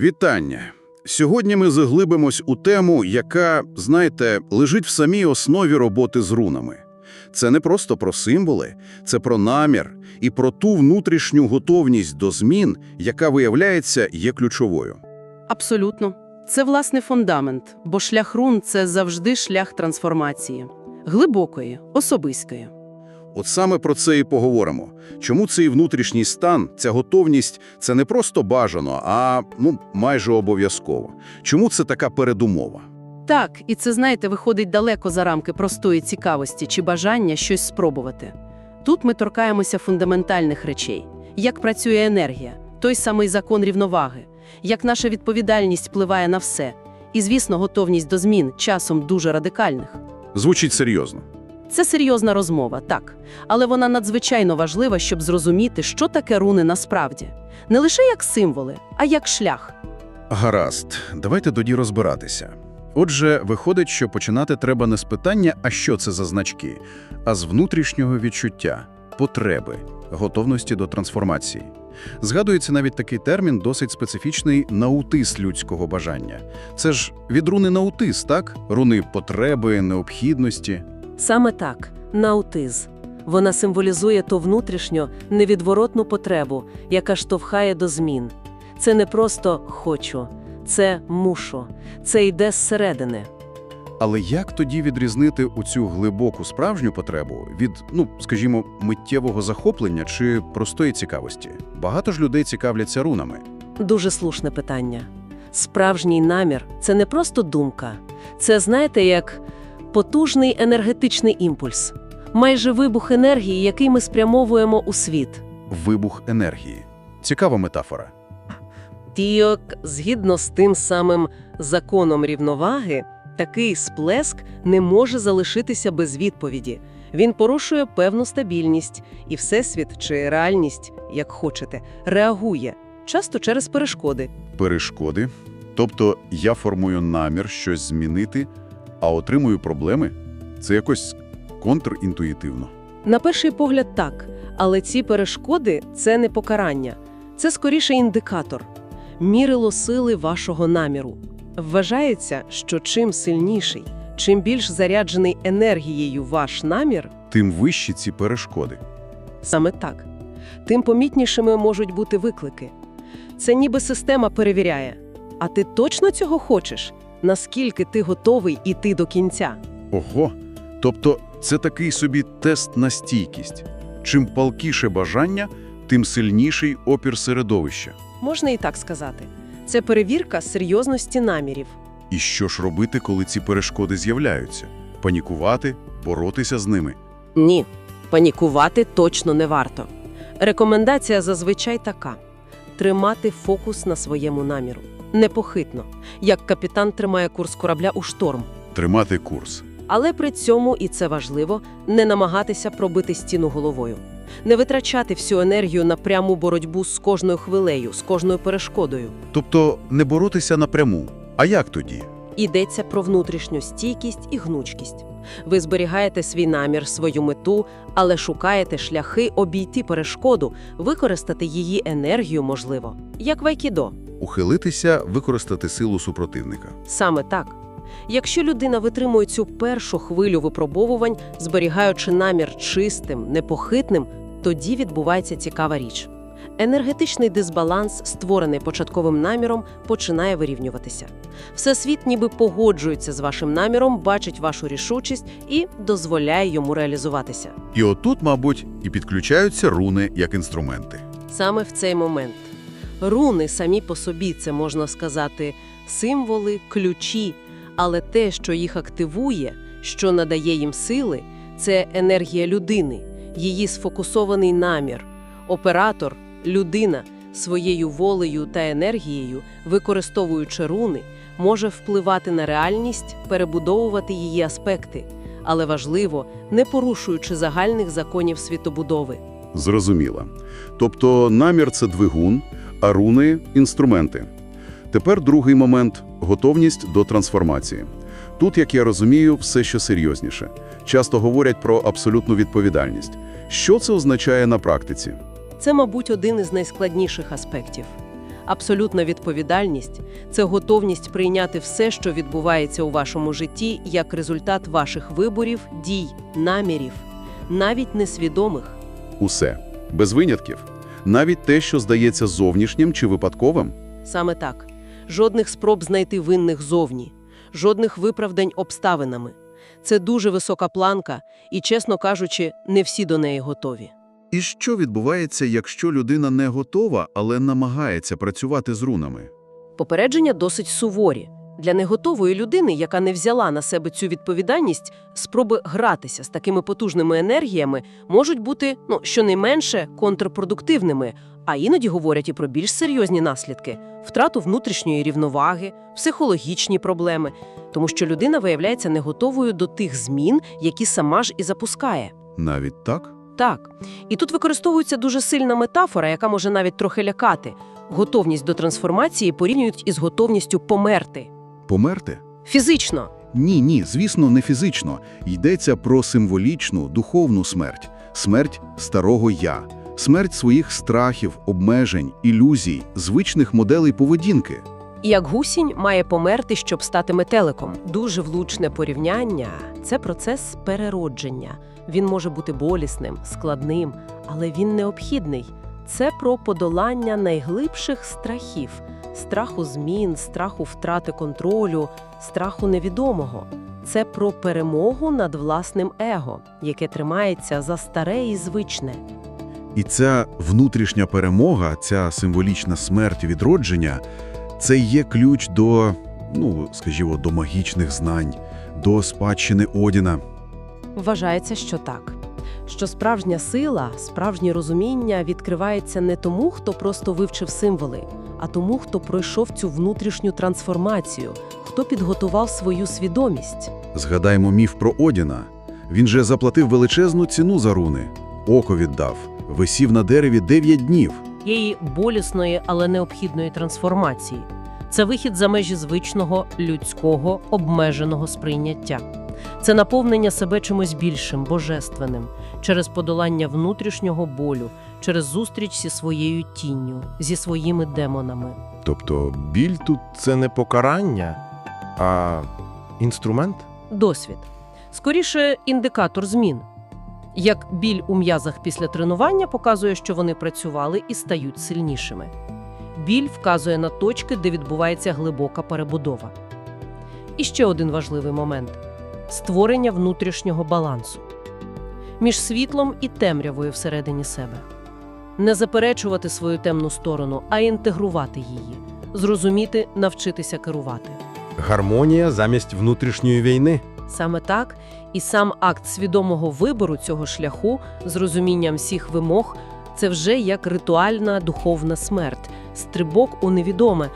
Вітання! Сьогодні ми заглибимось у тему, яка, знаєте, лежить в самій основі роботи з рунами. Це не просто про символи, це про намір і про ту внутрішню готовність до змін, яка, виявляється, є ключовою. Абсолютно. Це, власне, фундамент, бо шлях рун – це завжди шлях трансформації. Глибокої, особистої. От саме про це і поговоримо. Чому цей внутрішній стан, ця готовність – це не просто бажано, а ну, майже обов'язково. Чому це така передумова? Так, і це, знаєте, виходить далеко за рамки простої цікавості чи бажання щось спробувати. Тут ми торкаємося фундаментальних речей. Як працює енергія, той самий закон рівноваги, як наша відповідальність впливає на все. І, звісно, готовність до змін, часом дуже радикальних. Звучить серйозно. Це серйозна розмова, так. Але вона надзвичайно важлива, щоб зрозуміти, що таке руни насправді. Не лише як символи, а як шлях. Гаразд, давайте тоді розбиратися. Отже, виходить, що починати треба не з питання, а що це за значки, а з внутрішнього відчуття, потреби, готовності до трансформації. Згадується навіть такий термін, досить специфічний наутис людського бажання. Це ж від руни наутис, так? Руни потреби, необхідності. Саме так, наутиз. Вона символізує ту внутрішньо невідворотну потребу, яка штовхає до змін. Це не просто хочу, це мушу, це йде зсередини. Але як тоді відрізнити оцю глибоку справжню потребу від, ну, скажімо, миттєвого захоплення чи простої цікавості? Багато ж людей цікавляться рунами. Дуже слушне питання. Справжній намір це не просто думка, це, знаєте, як потужний енергетичний імпульс, майже вибух енергії, який ми спрямовуємо у світ. Вибух енергії. Цікава метафора. Тійок, згідно з тим самим законом рівноваги, такий сплеск не може залишитися без відповіді. Він порушує певну стабільність, і всесвіт чи реальність, як хочете, реагує, часто через перешкоди. Перешкоди. Тобто я формую намір щось змінити, а отримую проблеми? Це якось контрінтуїтивно. На перший погляд так, але ці перешкоди це не покарання, це скоріше індикатор, мірило сили вашого наміру. Вважається, що чим сильніший, чим більш заряджений енергією ваш намір, Тим вищі ці перешкоди. саме так, тим помітнішими можуть бути виклики. Це ніби система перевіряє. А ти точно цього хочеш? Наскільки ти готовий іти до кінця? Ого! Тобто це такий собі тест на стійкість. Чим палкіше бажання, тим сильніший опір середовища. Можна і так сказати. Це перевірка серйозності намірів. І що ж робити, коли ці перешкоди з'являються? Панікувати, боротися з ними. Ні, панікувати точно не варто. Рекомендація зазвичай така: тримати фокус на своєму наміру. Непохитно, як капітан тримає курс корабля у шторм. Тримати курс. Але при цьому, і це важливо, не намагатися пробити стіну головою. Не витрачати всю енергію на пряму боротьбу з кожною хвилею, з кожною перешкодою. Тобто не боротися напряму. А як тоді? Йдеться про внутрішню стійкість і гнучкість. Ви зберігаєте свій намір, свою мету, але шукаєте шляхи обійти перешкоду, використати її енергію, можливо, як в айкідо. Ухилитися, використати силу супротивника. Саме так. Якщо людина витримує цю першу хвилю випробовувань, зберігаючи намір чистим, непохитним, тоді відбувається цікава річ. Енергетичний дисбаланс, створений початковим наміром, починає вирівнюватися. Всесвіт ніби погоджується з вашим наміром, бачить вашу рішучість і дозволяє йому реалізуватися. І отут, мабуть, і підключаються руни як інструменти. Саме в цей момент. Руни самі по собі, це можна сказати, символи, ключі, але те, що їх активує, що надає їм сили, це енергія людини, її сфокусований намір. Оператор, людина своєю волею та енергією, використовуючи руни, може впливати на реальність, перебудовувати її аспекти, але важливо, не порушуючи загальних законів світобудови. Зрозуміло. Тобто намір – це двигун, а руни – інструменти. Тепер другий момент – готовність до трансформації. Тут, як я розумію, все ще серйозніше. Часто говорять про абсолютну відповідальність. Що це означає на практиці? Це, мабуть, один із найскладніших аспектів. Абсолютна відповідальність це готовність прийняти все, що відбувається у вашому житті, як результат ваших виборів, дій, намірів, навіть несвідомих. Усе. Без винятків. Навіть те, що здається зовнішнім чи випадковим. Саме так. Жодних спроб знайти винних зовні, жодних виправдань обставинами. Це дуже висока планка, і, чесно кажучи, не всі до неї готові. І що відбувається, якщо людина не готова, але намагається працювати з рунами? Попередження досить суворі. Для неготової людини, яка не взяла на себе цю відповідальність, спроби гратися з такими потужними енергіями можуть бути, ну, щонайменше, контрпродуктивними, а іноді говорять і про більш серйозні наслідки – втрату внутрішньої рівноваги, психологічні проблеми, тому що людина виявляється не готовою до тих змін, які сама ж і запускає. Навіть так? Так. І тут використовується дуже сильна метафора, яка може навіть трохи лякати. Готовність до трансформації порівнюють із готовністю померти. Померти? Фізично. Ні, ні, звісно, не фізично. Йдеться про символічну, духовну смерть. Смерть старого «я». Смерть своїх страхів, обмежень, ілюзій, звичних моделей поведінки. І як гусінь має померти, щоб стати метеликом. Дуже влучне порівняння – це процес переродження. Він може бути болісним, складним, але він необхідний. Це про подолання найглибших страхів – страху змін, страху втрати контролю, страху невідомого. Це про перемогу над власним его, яке тримається за старе і звичне. І ця внутрішня перемога, ця символічна смерть відродження – це є ключ до, ну, скажімо, до магічних знань, до спадщини Одіна. Вважається, що так. Що справжня сила, справжнє розуміння відкривається не тому, хто просто вивчив символи, а тому, хто пройшов цю внутрішню трансформацію, хто підготував свою свідомість. Згадаймо міф про Одіна. Він же заплатив величезну ціну за руни. Око віддав, висів на дереві 9 днів. Її болісної, але необхідної трансформації. Це вихід за межі звичного, людського, обмеженого сприйняття. Це наповнення себе чимось більшим, божественним, через подолання внутрішнього болю, через зустріч зі своєю тінню, зі своїми демонами. Тобто біль тут це не покарання, а інструмент? Досвід. Скоріше, індикатор змін. Як біль у м'язах після тренування показує, що вони працювали і стають сильнішими. Біль вказує на точки, де відбувається глибока перебудова. І ще один важливий момент створення внутрішнього балансу між світлом і темрявою всередині себе. Не заперечувати свою темну сторону, а інтегрувати її, зрозуміти, навчитися керувати. Гармонія замість внутрішньої війни. Саме так, і сам акт свідомого вибору цього шляху з розумінням всіх вимог це вже як ритуальна духовна смерть, стрибок у невідоме.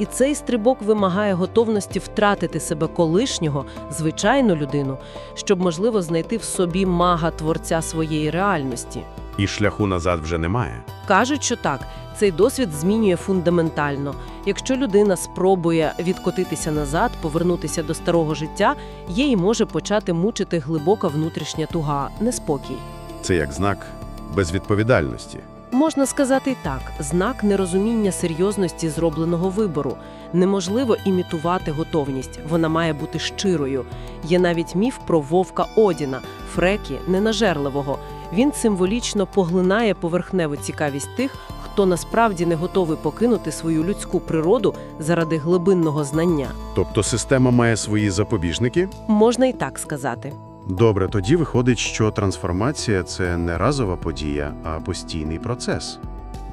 І цей стрибок вимагає готовності втратити себе колишнього, звичайну людину, щоб можливо знайти в собі мага творця своєї реальності. І шляху назад вже немає. Кажуть, що так, цей досвід змінює фундаментально. Якщо людина спробує відкотитися назад, повернутися до старого життя, їй може почати мучити глибока внутрішня туга, неспокій. Це як знак безвідповідальності. Можна сказати так: знак нерозуміння серйозності зробленого вибору. Неможливо імітувати готовність, вона має бути щирою. Є навіть міф про вовка Одіна, Фрекі, ненажерливого. Він символічно поглинає поверхневу цікавість тих, хто насправді не готовий покинути свою людську природу заради глибинного знання. Тобто система має свої запобіжники? Можна і так сказати. Добре, тоді виходить, що трансформація це не разова подія, а постійний процес.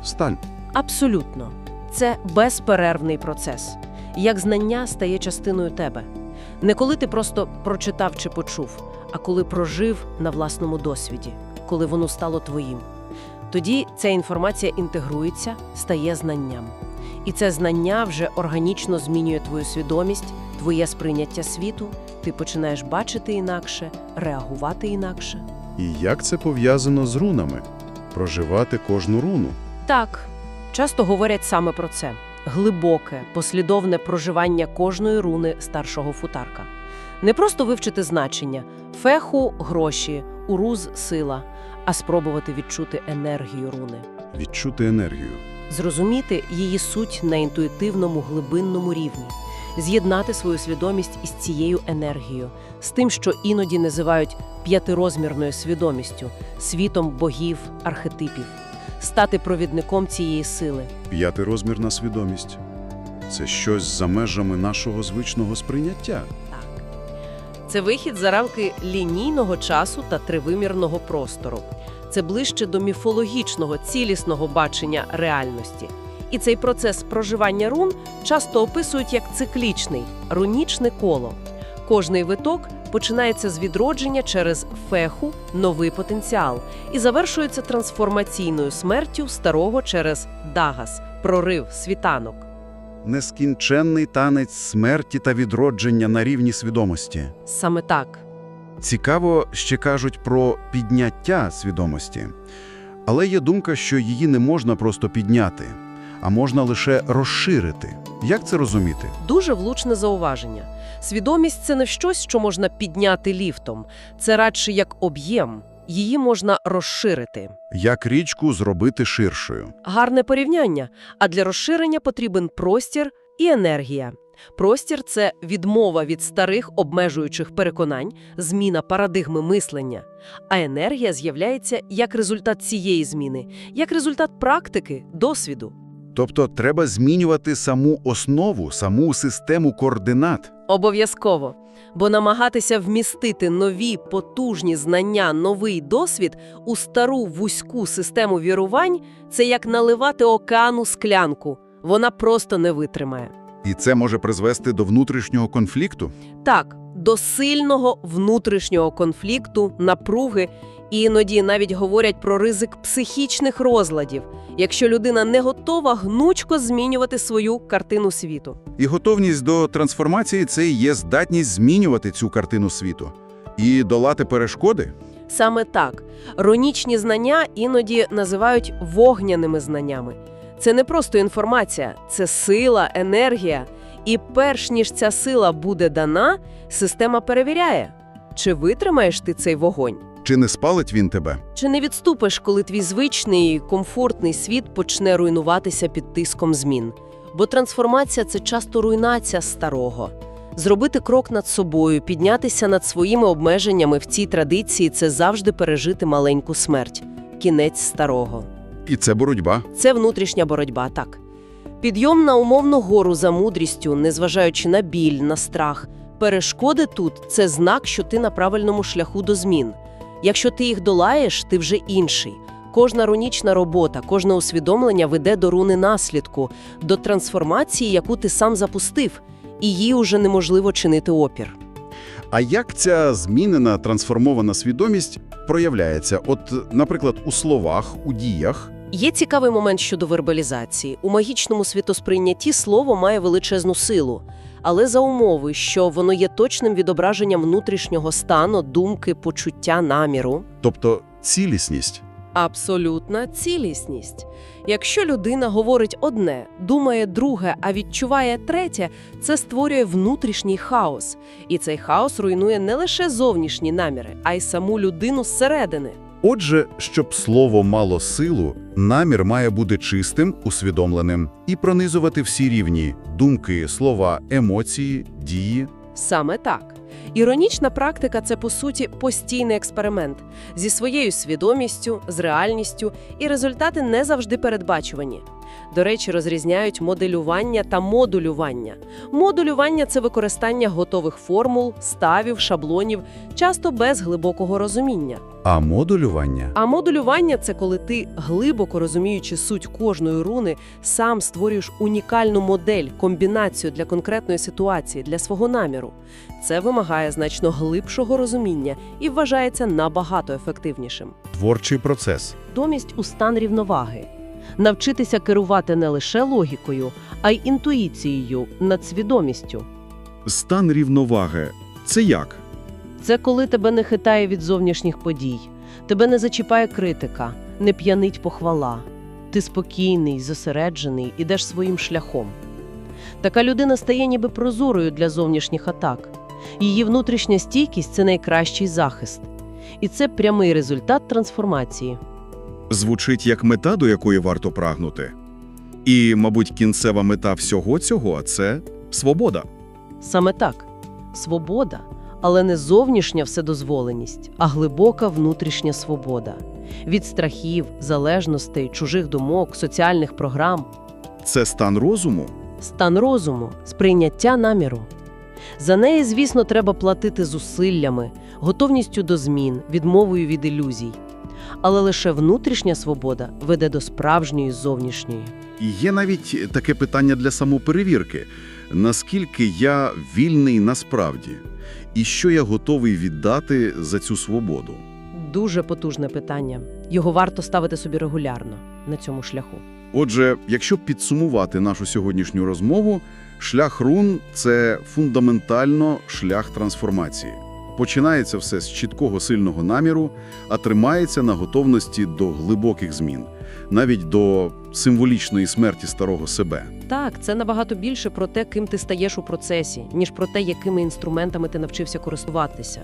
Сталь. Абсолютно. Це безперервний процес. Як знання стає частиною тебе. Не коли ти просто прочитав чи почув, а коли прожив на власному досвіді, коли воно стало твоїм. Тоді ця інформація інтегрується, стає знанням. І це знання вже органічно змінює твою свідомість, твоє сприйняття світу, ти починаєш бачити інакше, реагувати інакше. І як це пов'язано з рунами? Проживати кожну руну. Так, часто говорять саме про це глибоке, послідовне проживання кожної руни старшого футарка. Не просто вивчити значення феху гроші, уруз сила, а спробувати відчути енергію руни. Відчути енергію. Зрозуміти її суть на інтуїтивному глибинному рівні, з'єднати свою свідомість із цією енергією, з тим, що іноді називають п'ятирозмірною свідомістю, світом богів, архетипів, стати провідником цієї сили. П'ятирозмірна свідомість. Це щось за межами нашого звичного сприйняття. Так. Це вихід за рамки лінійного часу та тривимірного простору. Це ближче до міфологічного, цілісного бачення реальності. І цей процес проживання рун часто описують як циклічний рунічне коло. Кожний виток починається з відродження через феху, новий потенціал, і завершується трансформаційною смертю старого через дагас, прорив, світанок. Нескінченний танець смерті та відродження на рівні свідомості. Саме так. Цікаво, ще кажуть про підняття свідомості. Але є думка, що її не можна просто підняти, а можна лише розширити. Як це розуміти? Дуже влучне зауваження. Свідомість це не щось, що можна підняти ліфтом. Це радше як об'єм. Її можна розширити. Як річку зробити ширшою? Гарне порівняння. А для розширення потрібен простір і енергія. Простір це відмова від старих обмежуючих переконань, зміна парадигми мислення. А енергія з'являється як результат цієї зміни, як результат практики, досвіду. Тобто треба змінювати саму основу, саму систему координат. Обов'язково. Бо намагатися вмістити нові потужні знання, новий досвід у стару вузьку систему вірувань це як наливати океану склянку. Вона просто не витримає. І це може призвести до внутрішнього конфлікту. Так, до сильного внутрішнього конфлікту, напруги, і іноді навіть говорять про ризик психічних розладів, якщо людина не готова гнучко змінювати свою картину світу. І готовність до трансформації це і є здатність змінювати цю картину світу і долати перешкоди. Саме так, ронічні знання іноді називають вогняними знаннями. Це не просто інформація, це сила, енергія. І перш ніж ця сила буде дана, система перевіряє, чи витримаєш ти цей вогонь. Чи не спалить він тебе? Чи не відступиш, коли твій звичний комфортний світ почне руйнуватися під тиском змін? Бо трансформація це часто руйнація старого. Зробити крок над собою, піднятися над своїми обмеженнями в цій традиції це завжди пережити маленьку смерть, кінець старого. І це боротьба. Це внутрішня боротьба, так. Підйом на умовну гору за мудрістю, незважаючи на біль, на страх. Перешкоди тут це знак, що ти на правильному шляху до змін. Якщо ти їх долаєш, ти вже інший. Кожна рунічна робота, кожне усвідомлення веде до руни наслідку, до трансформації, яку ти сам запустив, і їй уже неможливо чинити опір. А як ця змінена трансформована свідомість проявляється? От, наприклад, у словах, у діях. Є цікавий момент щодо вербалізації. У магічному світосприйнятті слово має величезну силу, але за умови, що воно є точним відображенням внутрішнього стану, думки, почуття, наміру. Тобто цілісність. Абсолютна цілісність. Якщо людина говорить одне, думає друге, а відчуває третє, це створює внутрішній хаос. І цей хаос руйнує не лише зовнішні наміри, а й саму людину зсередини. Отже, щоб слово мало силу, намір має бути чистим, усвідомленим і пронизувати всі рівні думки, слова, емоції, дії. Саме так. Іронічна практика це по суті постійний експеримент зі своєю свідомістю, з реальністю, і результати не завжди передбачувані. До речі, розрізняють моделювання та модулювання. Модулювання це використання готових формул, ставів, шаблонів, часто без глибокого розуміння. А модулювання А модулювання це коли ти, глибоко розуміючи суть кожної руни, сам створюєш унікальну модель, комбінацію для конкретної ситуації, для свого наміру. Це вимагає значно глибшого розуміння і вважається набагато ефективнішим. творчий процес. Домість у стан рівноваги. Навчитися керувати не лише логікою, а й інтуїцією, надсвідомістю. Стан рівноваги це як? Це коли тебе не хитає від зовнішніх подій, тебе не зачіпає критика, не п'янить похвала. Ти спокійний, зосереджений, ідеш своїм шляхом. Така людина стає ніби прозорою для зовнішніх атак. Її внутрішня стійкість це найкращий захист. І це прямий результат трансформації. Звучить як мета, до якої варто прагнути. І, мабуть, кінцева мета всього цього це свобода. Саме так. Свобода, але не зовнішня вседозволеність, а глибока внутрішня свобода. Від страхів, залежностей, чужих думок, соціальних програм. Це стан розуму. Стан розуму, сприйняття наміру. За неї, звісно, треба платити зусиллями, готовністю до змін, відмовою від ілюзій. Але лише внутрішня свобода веде до справжньої зовнішньої. І є навіть таке питання для самоперевірки: наскільки я вільний насправді, і що я готовий віддати за цю свободу. Дуже потужне питання. Його варто ставити собі регулярно на цьому шляху. Отже, якщо підсумувати нашу сьогоднішню розмову, шлях рун це фундаментально шлях трансформації. Починається все з чіткого сильного наміру, а тримається на готовності до глибоких змін, навіть до символічної смерті старого себе. Так, це набагато більше про те, ким ти стаєш у процесі, ніж про те, якими інструментами ти навчився користуватися.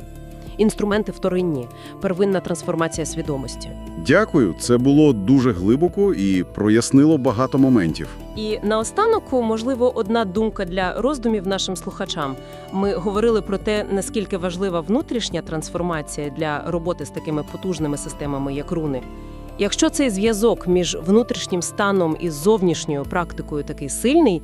Інструменти вторинні, первинна трансформація свідомості. Дякую, це було дуже глибоко і прояснило багато моментів. І наостанок, можливо, одна думка для роздумів нашим слухачам. Ми говорили про те, наскільки важлива внутрішня трансформація для роботи з такими потужними системами, як руни. Якщо цей зв'язок між внутрішнім станом і зовнішньою практикою такий сильний,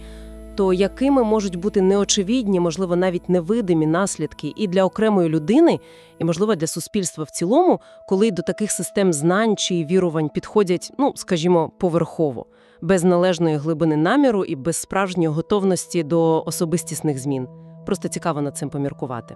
то якими можуть бути неочевидні, можливо, навіть невидимі наслідки і для окремої людини, і, можливо, для суспільства в цілому, коли до таких систем знань чи вірувань підходять, ну, скажімо, поверхово, без належної глибини наміру і без справжньої готовності до особистісних змін. Просто цікаво над цим поміркувати.